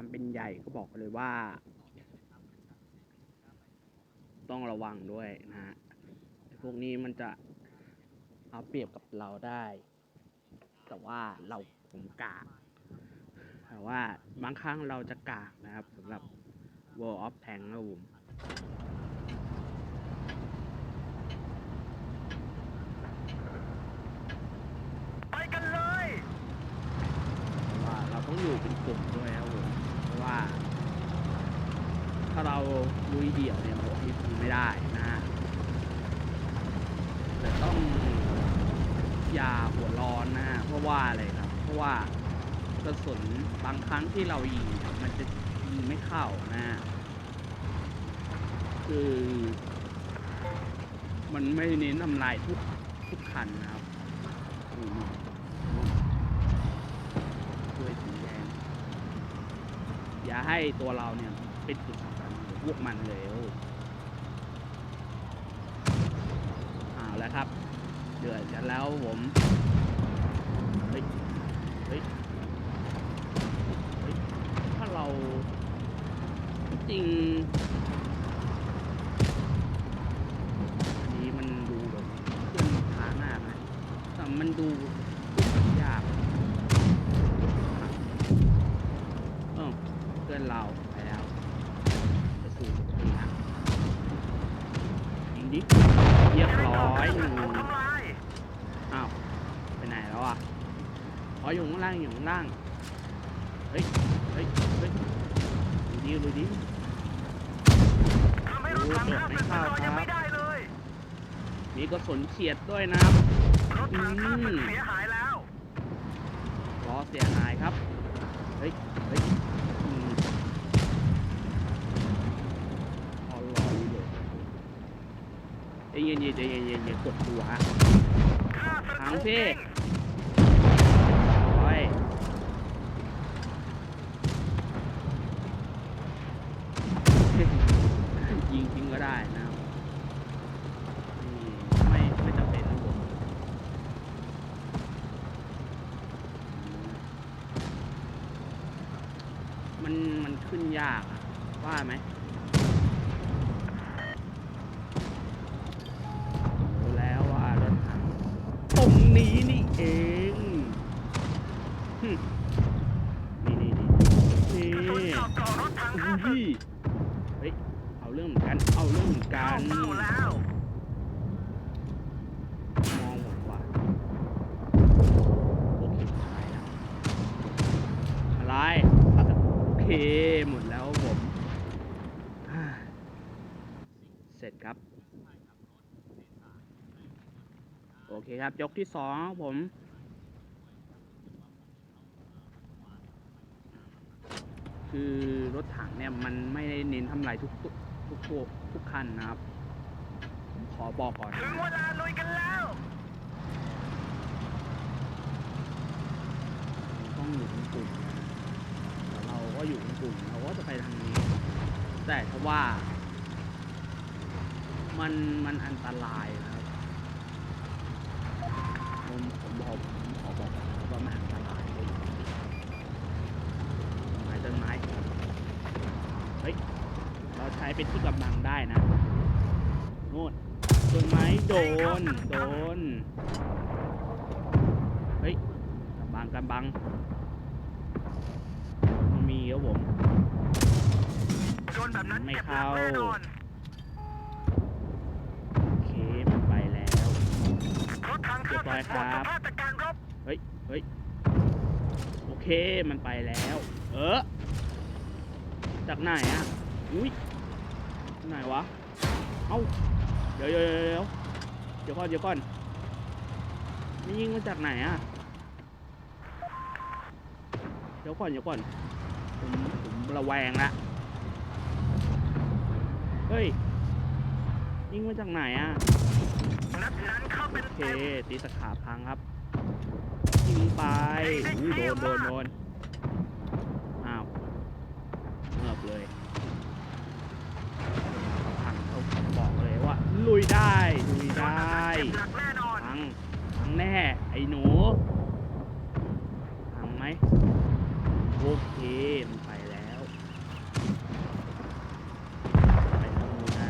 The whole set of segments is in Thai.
ความเป็นใหญ่ก็บอกเลยว่า ต้องระวังด้วยนะฮะไอ้พวกนี้มันจะเอาเปรียบกับเราได้ แต่ว่าเราผมกากแต่ว่าบางครั้งเราจะกากนะครับสำหรับ World of Tank นะผมไปกันเลยเพราะว่าเราต้องอยู่เป็นกลุ่มด้วยครับ ถ้าเราลุยเดี่ยวเนี่ยมันทำไม่ได้นะฮะแต่ต้องอย่าหัวร้อนนะฮะเพราะว่าอะไรครับ เพราะว่ากระสุนบางครั้งที่เรายิงมันจะยิงไม่เข้านะฮะคือ มันไม่เน้นทำลายทุกทุกคันนะครับอืม ช่วยสีแดง อย่าให้ตัวเราเนี่ยเป็นจุดสำคัญของพวกมันเลยเอาแล้วครับ เดือดกันแล้วผมเฮ้ยเฮ้ยเฮ้ยถ้าเราจริงอันนี้มันดูแบบเคลื่อนช้ามากนะแต่มันดูยาก เออเพื่อนเราไปแล้วไปสู่สุคตินะ ยิงดิเรียบร้อยหนึ่งถูกทำลายอ้าวไปไหนแล้วอะอ๋ออยู่ข้างล่างอยู่ข้างล่างเฮ้ยเฮ้ยเฮ้ยดูดิดูดิทำให้รถถังข้ามศึกไปต่อยังไม่ได้เลย มีกระสุนเฉียดด้วยนะครับรถถังข้ามศึกเสียหายแล้วล้อเสียหายครับ เฮ้ยเฮ้ยอืมพอรออยู่เลย ใจเย็นๆใจเย็นๆอย่ากดตัวฮะข้าศึกทางถูกพี่ ยิง โอ้ยยิงทิ้งก็ได้นะครับนี่ไม่ไม่จำเป็นนะผมมันมันขึ้นยากอะว่าไหมรู้แล้วว่ารถถังต รงนี้นี่เองหึนี่นี่นี่กระสุนนี่เจาะเกาะรถถังข้าศึกอุ้ยเฮ้ยเอาเรื่องเหมือนกัน เอาเรื่องเหมือนกัเข้าน เป้าแล้ว มองหมดว่ะโอเคตายแล้วอะไรโอเค หมดแล้วผมอ่าเสร็จครับ โอเคครับ ยกที่สองครับผมคือรถถังเนี่ยมันไม่ได้เน้นทำลายทุกทุกทุกทุกทุกคันนะครับผมขอบอกก่อนถึงนะเวลาลุยกันแล้วต้องอยู่เป็นกลุ่มนะแต่เราก็อยู่เป็นกลุ่มเราก็จะไปทางนี้ แต่ถ้าว่า มันมันอันตรายนะครับ ผมผมบอกผมขอบอกว่ามันอันตรายเลยต้นไม้ต้นไม้ เฮ้ย เราใช้เป็นที่กำบังได้นะโน่นต้นไม้โดน โดน เฮ้ยกำบังกำบัง มีครับผม โดนแบบนั้นไม่เข้าโอเคมันไปแล้วรถถังข้าศึกหมดสภาพจากการรบ เฮ้ย เฮ้ย โอเค มันไปแล้ว เออ จากไหนอะอุ้ยไหนวะ เอ้าเดี๋ยวเดี๋ยวเดี๋ยวเดี๋ยวเดี๋ยวก่อน เดี๋ยวก่อนนี่ยิงมาจากไหนอะเดี๋ยวก่อน เดี๋ยวก่อน ผมผมระแวงละ เฮ้ย ยิงมาจากไหนอะโอเค ตีสะขาพังครับ ยิงไปโดนโดนโดนอ้าวเงือบเลยพังเขาบอกเลยว่า ลุยได้ลุยได้พังพังแน่ไอ้หนูพังไหมโอเคมไปแล้วไปทางานนะ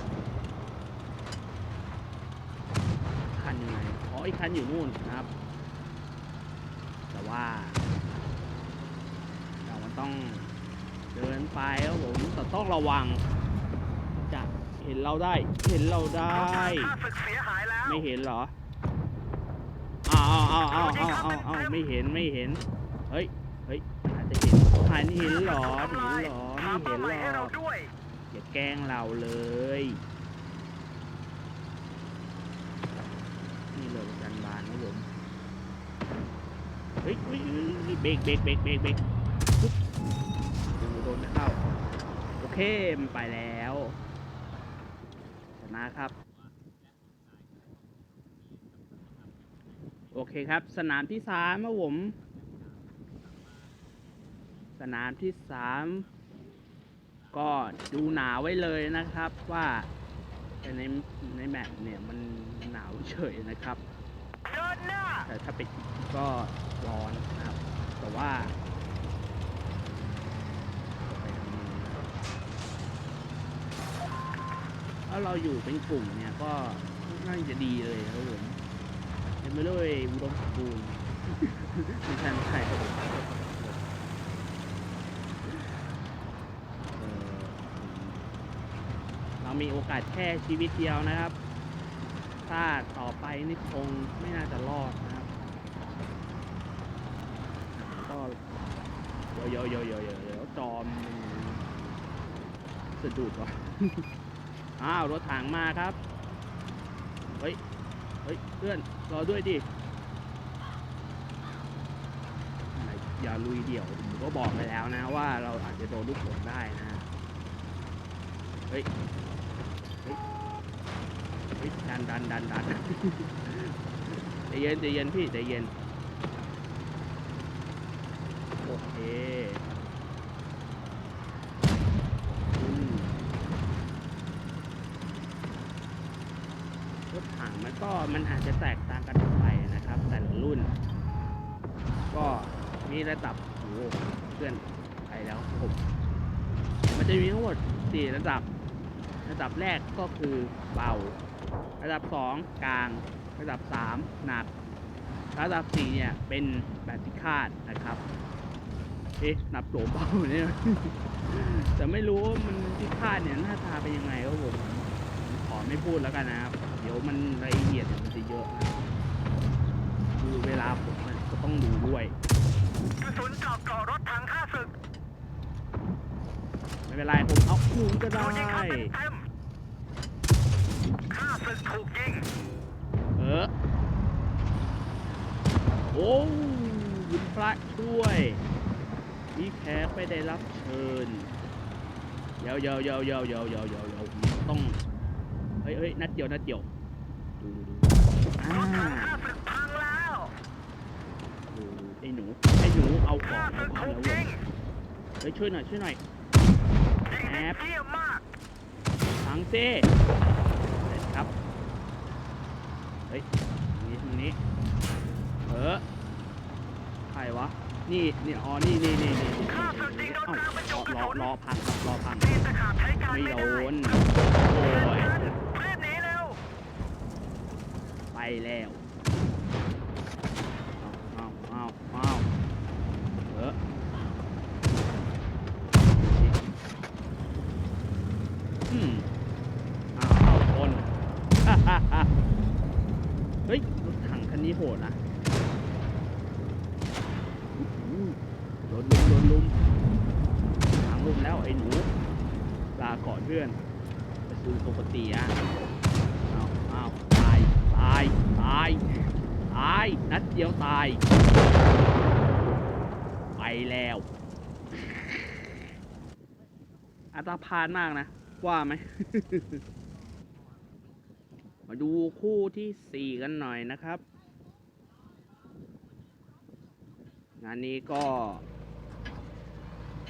คันอยู่ไหนอ๋ออีกคันอยู่นู่นนะครับ ระวัง จะเห็นเราได้ เห็นเราได้ข้าศึกเสียหายแล้วไม่เห็นเหรออ้าวอ้าวอ้าวอ้าวอ้าวอ้าวอ้าวไม่เห็นไม่เห็น เฮ้ยเฮ้ยมันอาจจะเห็นหันเห็นเหรอเห็นเหรอหาไม่เป้าเห็นหมายให้หรเราอกด้วยอย่าแกล้งเราเลยนี่เลยประจันบานนะผมเฮ้ยเฮ้ยเฮ้ยเบรกเบรกเบรกเบรกเบรกปุ๊บโอ้โหโดนไม่เข้า โอ เคมันไปแล้ว ชนะครับ โอเคครับ สนามที่สามครับผม สนามที่สามก็ดูหนาวไว้เลยนะครับว่าในในแมปเนี่ยมันหนาวเฉยนะครับแต่ถ้าป็นอีกก็ร้อนนะครับ แต่ว่าไปทางนี้นะครับถ้า เราอยู่เป็นกลุ่มเนี่ยก็น่าจะดีเลยครับผมเต็มไปด้วยอุดมสมบูรณ์ไม่ใช่ไม่ใช่ครับผมเรามีโอกาสแค่ชีวิตเดียวนะครับ ถ้าต่อไปนี่คงไม่น่าจะรอดนะครับ ก็เยวเดี๋ยวเดี๋ยวจอมสะดุดวะ อ้าวรถถังมาครับ เฮ้ย เฮ้ยเพื่อนรอด้วยดิอะไรอย่าลุยเดี่ยวผมก็บอกไปแล้วนะว่าเราอาจจะโดนลูกหลงได้นะ เฮ้ย เฮ้ย เฮ้ยดันดันดันดันใจเย็นใจเย็นพี่ใจเย็น โอเคอืมรถถังมัน ก็มันอาจจะแตกต่างกันออกไปนะครับ แต่ละรุ่น ก็มีระดับโอ้เพื่อนไปแล้วผมมันจะมีทั้งหมดสี่ระดับ ระดับแรกก็คือเบา ระดับสองกลาง ระดับสามหนัก ระดับสี่เนี่ย เป็นแบบพิฆาตนะครับ เอ๊ะนับโหลเบาเนี่ยแต่ไม่รู้ว่ามันพิฆาตเนี่ยหน้าตาเป็นยังไงครับผมขอไม่พูดแล้วกันนะครับ ดี๋ยวมันรายละเอียดเนี่ยมันจะเยอะนะคือเวลาผมมันก็ต้องดูด้วยกระสุนเจาะเกาะรถถังข้าศึกไม่เป็นไรผมเอาคืนก็โดได้นยิงเข้าเต็มเต็มข้าศึกถูกยิง เออโอ้บุญพระช่วยมีแขกไม่ได้รับเชิญเยาเยาเยาเยาเยาเยาเยาเยาต้องเฮ้ยเฮ้ยนัดเดียวนัดเดียว ดูดูดูอ่ารถถังข้าศึกพังแล้วดูดูไอ้หนูไอ้หนูเอาของเอาของแล้วเว้ยเฮ้ยช่วยหน่อยช่วยหน่อยยิงได้เยี่ยมมากทังเซ่เสร็จครับเฮ้ยนี้ตรงนี้เออใครวะนี่นี่อ๋อนี่นี่นี่นี่ข้าศึกยิงโดนเอ้ากลางบรรจุกระสุนรอพังครับรอพังไม่โดนโอ้ย รีบหนีเร็ว ไป แล้วเอาเอาเอาเอาเอออืมเอาเอาคนเฮ้ย รถถังคันนี้โหดนะอื้อหือโดนลุมโดนลุมทางลุมแล้วไอ้หนูลาก่อนเพื่อนไปสู่ปกติอะเอาเอาตาย ตาย ตาย ตาย นัดเดียวตาย ไปแล้ว อัตราพานมากนะ ว่าไหม มาดูคู่ที่สี่กันหน่อยนะครับ งานนี้ก็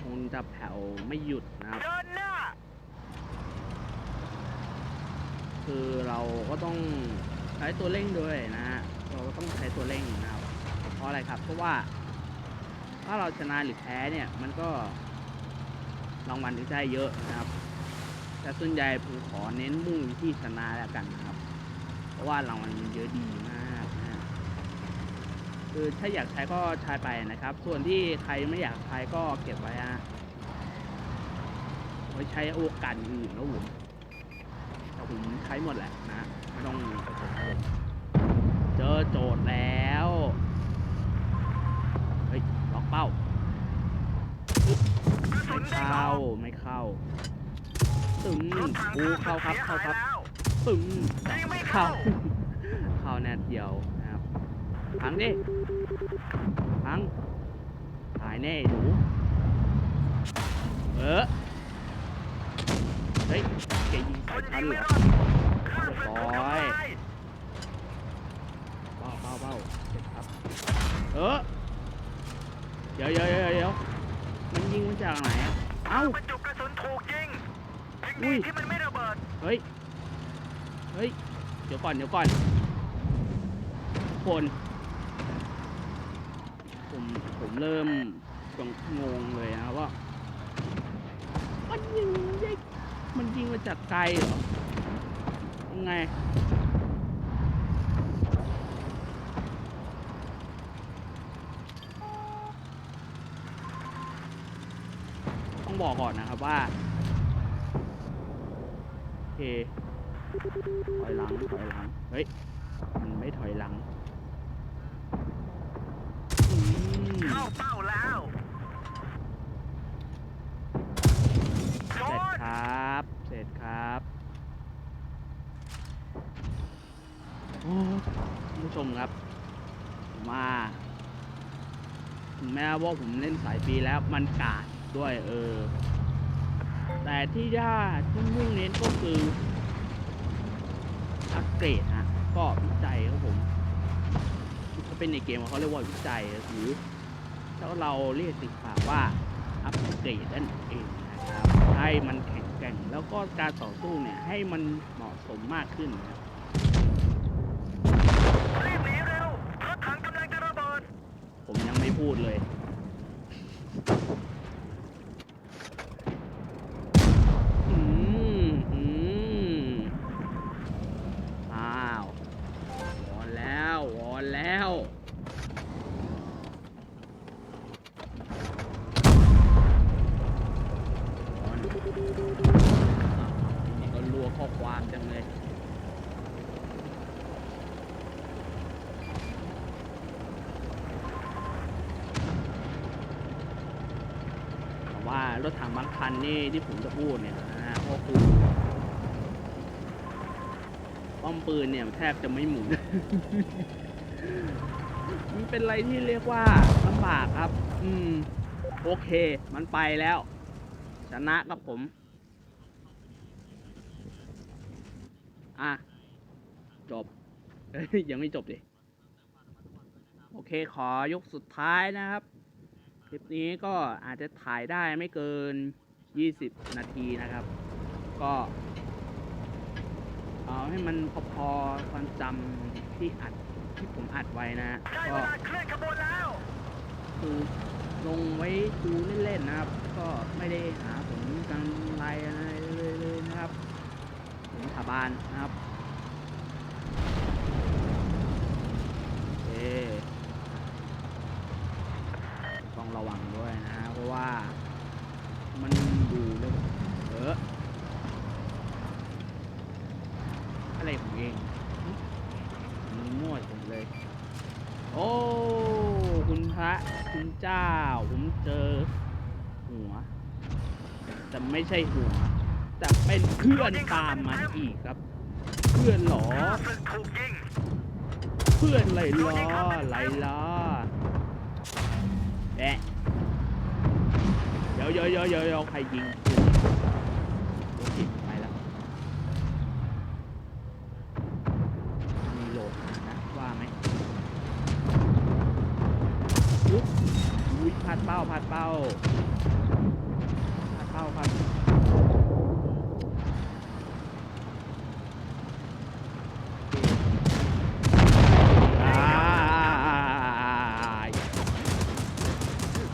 คงจะแผ่วไม่หยุดนะครับเดินหน้าคือเราก็ต้อง ใช้ตัวเร่งด้วยนะฮะเราก็ต้องใช้ตัวเร่งนะครับเพราะอะไรครับ เพราะว่า ถ้าเราชนะหรือแพ้เนี่ย มันก็รางวัลที่ได้เยอะนะครับ แต่ส่วนใหญ่ผมขอเน้นมุ่งที่ชนะแล้วกันนะครับ เพราะว่ารางวัลมันเยอะดีมากคือถ้าอยากใช้ก็ใช้ไปนะครับ ส่วนที่ใครไม่อยากใช้ก็เก็บไว้ฮะไว้ใช้โอกาสอื่นแล้วผม แต่ผมใช้หมดแหละนะไม่ต้องเจอโจทย์แล้ว เฮ้ยล็อกเป้า ไม่เข้าไม่เข้าตึงรถถังอู้ข้าเข้าครับเข้าครับแล้วปึ้งไม่เข้า เข้าแนทเดียวนะครับพังดิพังหายแน่หนูเออเฮ้ย แกยิงคใส่นฉัยินงเหรไม่อรอดข้าศึกถูกทำลายเบ้าเบ้าเบ้าเสร็จครับ เออเดี๋ยวเดี๋ยวเดี๋ยวเดี๋ยวมันยิงมาจากไหนอะเอ้า บรรจุกระสุนถูกยิงยิงอุ้ดียที่มันไม่ระเบิด เฮ้ย เฮ้ย เดี๋ยวก่อน เดี๋ยวก่อนคน ผม ผมเริ่มกังงงเลยนะว่า มันยิงได้ มันยิงมาจากไกลเหรอยังไงต้องบอกก่อนนะครับว่าโอเคถอยหลังถอยหลังเฮ้ยมันไม่ถอยหลังเข้าเป้าแล้วโด เสร็จ น ครับ เสร็จ ครับโอ้ผู้ชมครับ มาถึงแม้ว่าผมเล่นสายปีแล้วมันกาดด้วยเออ แต่ที่ย่าที่มุ่งเน้นก็คืออัปเกรดฮะก็วิจัยครับผมถ้าเป็นในเกมเขาเรียกว่าวิจัยหรือถ้าเราเรียกติดปากว่าอัปเกรดนั่นเองนะครับให้มัน แข็งแกร่งแล้วก็การต่อสู้เนี่ยให้มันเหมาะสมมากขึ้นนะครับรีบหนีเร็วรถถังกำลังจะระเบิดผมยังไม่พูดเลย อืม อืม อ้าววอนแล้ววอนแล้ววอนนี่ก็รัวข้อความจังเลย แต่ว่ารถถังบาง คันนี่ที่ผมจะพูดเนี่ยนะฮะก็คือป้อมปืนเนี่ยแทบจะไม่หมุน มันเป็นอะไรที่เรียกว่าลำบากครับ อืม โอเค มันไปแล้ว ชนะครับผม อะ จบ ยังไม่จบดิ โอเค ขอยกสุดท้ายนะครับ คลิปนี้ก็อาจจะถ่ายได้ไม่เกิน 20 นาทีนะครับ ก็เอาให้มันพอๆความจำที่อัดที่ผมอัดไว้นะก็เคลื่อนขบวนแล้วคือลงไว้ดูเล่นๆนะครับ ก็ไม่ได้หาผลกำไรอะไรเลยนะครับ ผมสาบานนะครับโอเคต้องระวังด้วยนะ เพราะว่ามันดูแล้วเอออะไรของเองหึมันมั่วผมเลย โอ้ คุณพระ คุณเจ้า ผมเจอ หัว แต่ไม่ใช่หัว แต่เป็นเพื่อนตามมันอีกครับ เพื่อนหรอ เพื่อนไรล้อไรล้อแอะเดี๋ยวเดี๋ยวเดี๋ยวเดี๋ยวเดี๋ยวใครยิง พลาดเป้าพลาดเป้าพลาดเป้าครับอ่า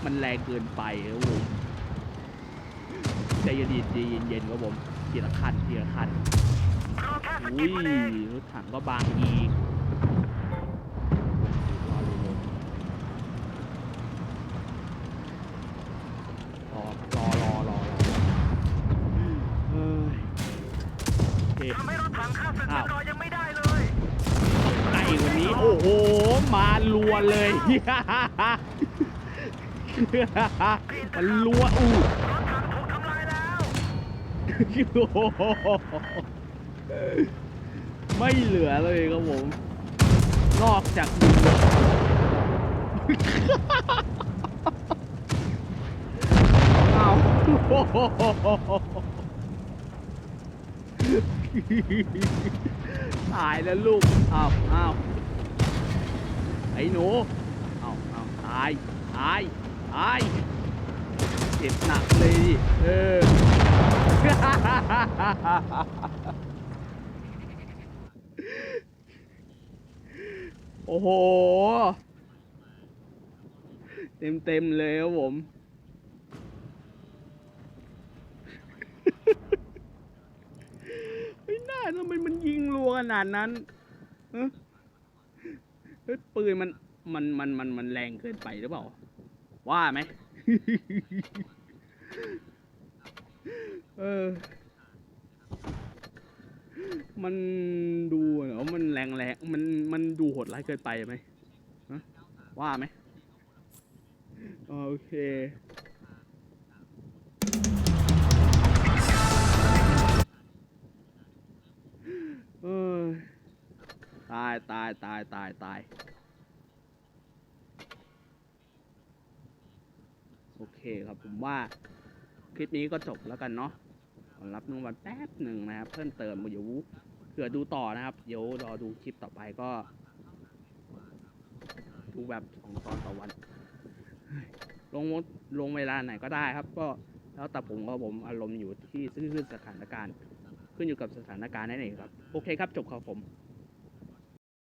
มันแรงเกินไปครับผมใจเย็นๆใจเย็นๆครับผมทีละขั้นทีละขั้นอุ้ยปเองรถถังก็บางอีก รอรอรอรอเฮ้ยทำให้รถถังข้าศึกมัรอยังไม่ได้เลยไอ้วันนี้ โอ้โห มาลัวเลยมันลัวอู้รถถังถูกทำลายแล้วไม่เหลือเลยครับผม นอกจากดู ตายแล้วลูก อ้าวอ้าวไอ้หนู อ้าวอ้าวตาย ตาย ตาย เจ็บหนักเลยดิเออ โอ้โห เต็มเต็มเลยครับผม ไม่น่าทำไมมันยิงรัวขนาดนั้นฮะเฮ้ยปืนมันมันมันมันมันแรงเกินไปหรือเปล่า ว่าไหมเออ มันดูเหรอมันแรงแรงมันมันดูโหดร้ายเกินไปไหมว่าไหมโอเค ตายตายตายตายตายโอเคครับผมว่าคลิปนี้ก็จบแล้วกันเนาะขอรับนวันแป๊บหนึ่งนะครับ เพิ่มเติมเดี๋ยวเผื่อดูต่อนะครับ เดี๋ยวรอดูคลิปต่อไปก็ ดูแบบสองตอนต่อวัน ลงลงเวลาไหนก็ได้ครับ ก็แล้วแต่ผมก็ผมอารมณ์อยู่ที่ขึ้นสถานการณ์ ขึ้นอยู่กับสถานการณ์นั่นเองครับ โอเคครับจบครับผม